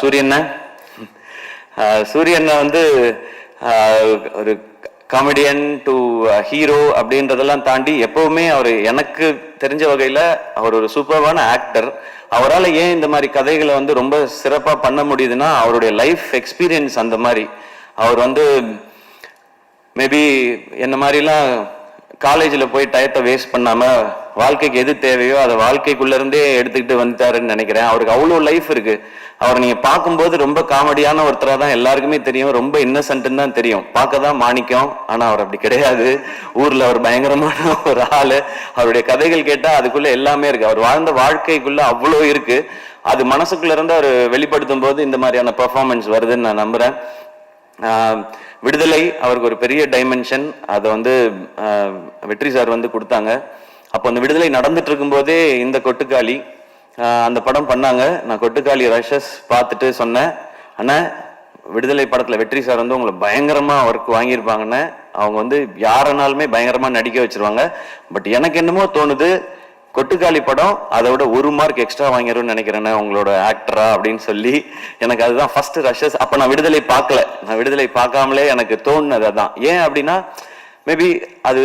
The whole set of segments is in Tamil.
சூரியண்ண சூரியனை வந்து ஒரு காமெடியன் டு ஹீரோ அப்படின்றதெல்லாம் தாண்டி எப்பவுமே அவர் எனக்கு தெரிஞ்ச வகையில் அவர் ஒரு சூப்பர்வான ஆக்டர் அவரால் ஏன் இந்த மாதிரி கதைகளை வந்து ரொம்ப சிறப்பாக பண்ண முடியுதுன்னா அவருடைய லைஃப் எக்ஸ்பீரியன்ஸ் அந்த மாதிரி. அவர் வந்து மேபி என்ன மாதிரிலாம் காலேஜில் போய் டயத்தை வேஸ்ட் பண்ணாமல் வாழ்க்கைக்கு எது தேவையோ அதை வாழ்க்கைக்குள்ளேருந்தே எடுத்துக்கிட்டு வந்துட்டாருன்னு நினைக்கிறேன். அவருக்கு அவ்வளோ லைஃப் இருக்குது அவர் நீங்கள் பார்க்கும்போது ரொம்ப காமெடியான ஒருத்தராக தான் எல்லாருக்குமே தெரியும். ரொம்ப இன்னசென்ட்னு தான் தெரியும். பார்க்க தான் மாணிக்கம். ஆனால் அவர் அப்படி கிடையாது. ஊரில் அவர் பயங்கரமான ஒரு ஆள். அவருடைய கதைகள் கேட்டால் அதுக்குள்ளே எல்லாமே இருக்குது அவர் வாழ்ந்த வாழ்க்கைக்குள்ளே அவ்வளோ இருக்குது அது மனசுக்குள்ளேருந்து அவர் வெளிப்படுத்தும் போது இந்த மாதிரியான பெர்ஃபார்மன்ஸ் வருதுன்னு நான் நம்புகிறேன் விடுதலை அவருக்கு ஒரு பெரிய டைமென்ஷன் அதை வந்து வெற்றி சார் வந்து கொடுத்தாங்க. அப்போ அந்த விடுதலை நடந்துட்டு இருக்கும்போதே இந்த கொட்டுக்காளி அந்த படம் பண்ணாங்க. நான் கொட்டுக்காளி ரஷஸ் பார்த்துட்டு சொன்னேன். ஆனால் விடுதலை படத்தில் வெற்றி சார் வந்து உங்களை பயங்கரமாக ஒர்க் வாங்கியிருப்பாங்கன்னு. அவங்க வந்து யாரனாலுமே பயங்கரமாக நடிக்க வச்சுருவாங்க. பட் எனக்கு என்னமோ தோணுது கொட்டுக்காளி படம் அதை விட ஒரு மார்க் எக்ஸ்ட்ரா வாங்கிடும்னு நினைக்கிறேன் உங்களோட ஆக்டரா அப்படின்னு சொல்லி எனக்கு அதுதான் ஃபர்ஸ்ட் ரஷஸ் அப்ப நான் விடுதலை பார்க்கல. நான் விடுதலை பார்க்காமலே எனக்கு தோணுனது அதான். ஏன் அப்படின்னா மேபி அது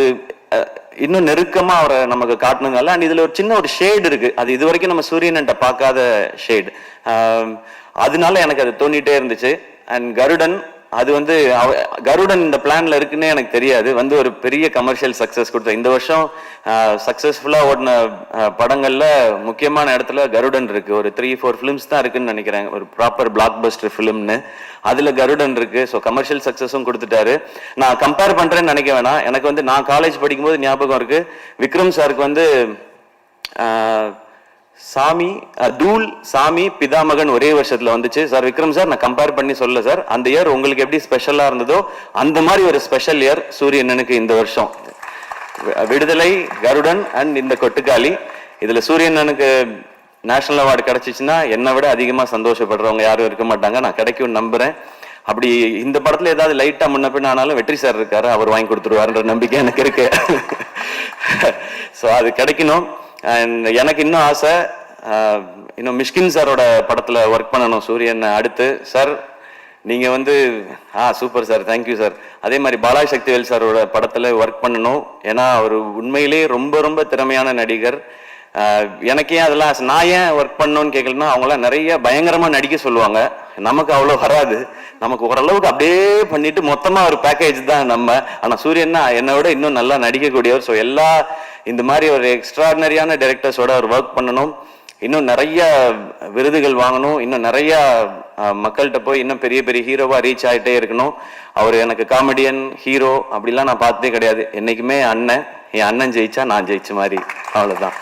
இன்னும் நெருக்கமா அவரை நமக்கு காட்டணுங்கல்ல அண்ட் இதுல ஒரு சின்ன ஒரு ஷேடு இருக்கு. அது இது வரைக்கும் நம்ம சூரியன்ட்ட பார்க்காத ஷேடு அதனால எனக்கு அது தோணிட்டே இருந்துச்சு. அண்ட் கருடன் அது வந்து அவ- கருடன் இந்த பிளான்ல இருக்குன்னு எனக்கு தெரியாது. வந்து ஒரு பெரிய கமர்ஷியல் சக்சஸ் கொடுத்த இந்த வருஷம் சக்சஸ்ஃபுல்லா ஓடின படங்கள்ல முக்கியமான இடத்துல கருடன் இருக்கு. ஒரு த்ரீ ஃபோர் ஃபிலிம்ஸ் தான் இருக்குன்னு நினைக்கிறேன். ஒரு ப்ராப்பர் பிளாக் பஸ்டர் ஃபிலிம்னு அதுல கருடன் இருக்கு. ஸோ கமர்ஷியல் சக்சஸும் கொடுத்துட்டாரு. நான் கம்பேர் பண்றேன்னு நினைக்க வேணாம். எனக்கு வந்து நான் காலேஜ் படிக்கும்போது ஞாபகம் இருக்கு. விக்ரம் சாருக்கு வந்து ஆஹ், சாமி தூள் சாமி பிதாமகன் ஒரே வருஷத்துல வந்துச்சு. சார் விக்ரம் சார் நான் கம்பேர் பண்ணி சொல்ல சார். அந்த இயர் உங்களுக்கு எப்படி ஸ்பெஷலா இருந்ததோ அந்த மாதிரி ஒரு ஸ்பெஷல் இயர் சூரியனனுக்கு இந்த வருஷம். விடுதலை கருடன் அண்ட் இந்த கொட்டுக்காளி. இதுல சூரியனனுக்கு நேஷனல் அவார்டு கிடைச்சிச்சுன்னா என்னை விட அதிகமா சந்தோஷப்படுறவங்க யாரும் இருக்க மாட்டாங்க. நான் கிடைக்கும்னு நம்புறேன். அப்படி இந்த படத்துல ஏதாவது லைட்டா முன்ன பின்ன ஆனாலும் வெற்றி சார் இருக்காரு. அவர் வாங்கி கொடுத்துருவாருன்ற நம்பிக்கை எனக்கு இருக்கு. ஸோ அது கிடைக்கணும். அண்ட் எனக்கு இன்னும் ஆசை இன்னும் மிஷ்கின் சாரோட படத்தில் ஒர்க் பண்ணணும் சூரியன் அடுத்து. சார் நீங்கள் வந்து ஆ super sir thank you sir அதே மாதிரி பாலா சக்திவேல் சாரோட படத்தில் ஒர்க் பண்ணணும். ஏன்னா அவர் உண்மையிலேயே ரொம்ப ரொம்ப திறமையான நடிகர். எனக்கே எனக்கு ஏன் அதெல்லாம் நான் ஏன் ஒர்க் பண்ணணும்னு கேட்கலன்னா அவங்களாம் நிறைய பயங்கரமாக நடிக்க சொல்லுவாங்க. நமக்கு அவ்வளோ வராது. நமக்கு ஓரளவுக்கு அப்படியே பண்ணிட்டு மொத்தமாக ஒரு பேக்கேஜ் தான் நம்ம. ஆனால் சூரியன்னா என்னை விட இன்னும் நல்லா நடிக்கக்கூடியவர். ஸோ எல்லா இந்த மாதிரி ஒரு எக்ஸ்ட்ராடினரியான டைரக்டர்ஸோட அவர் ஒர்க் பண்ணணும். இன்னும் நிறைய விருதுகள் வாங்கணும். இன்னும் நிறைய மக்கள்கிட்ட போய் இன்னும் பெரிய பெரிய ஹீரோவா ரீச் ஆகிட்டே இருக்கணும். அவர் எனக்கு காமெடியன் ஹீரோ அப்படிலாம் நான் பார்த்ததே கிடையாது. என்னைக்குமே அண்ணன் என் அண்ணன் ஜெயிச்சா நான் ஜெயிச்ச மாதிரி. அவ்வளவுதான்.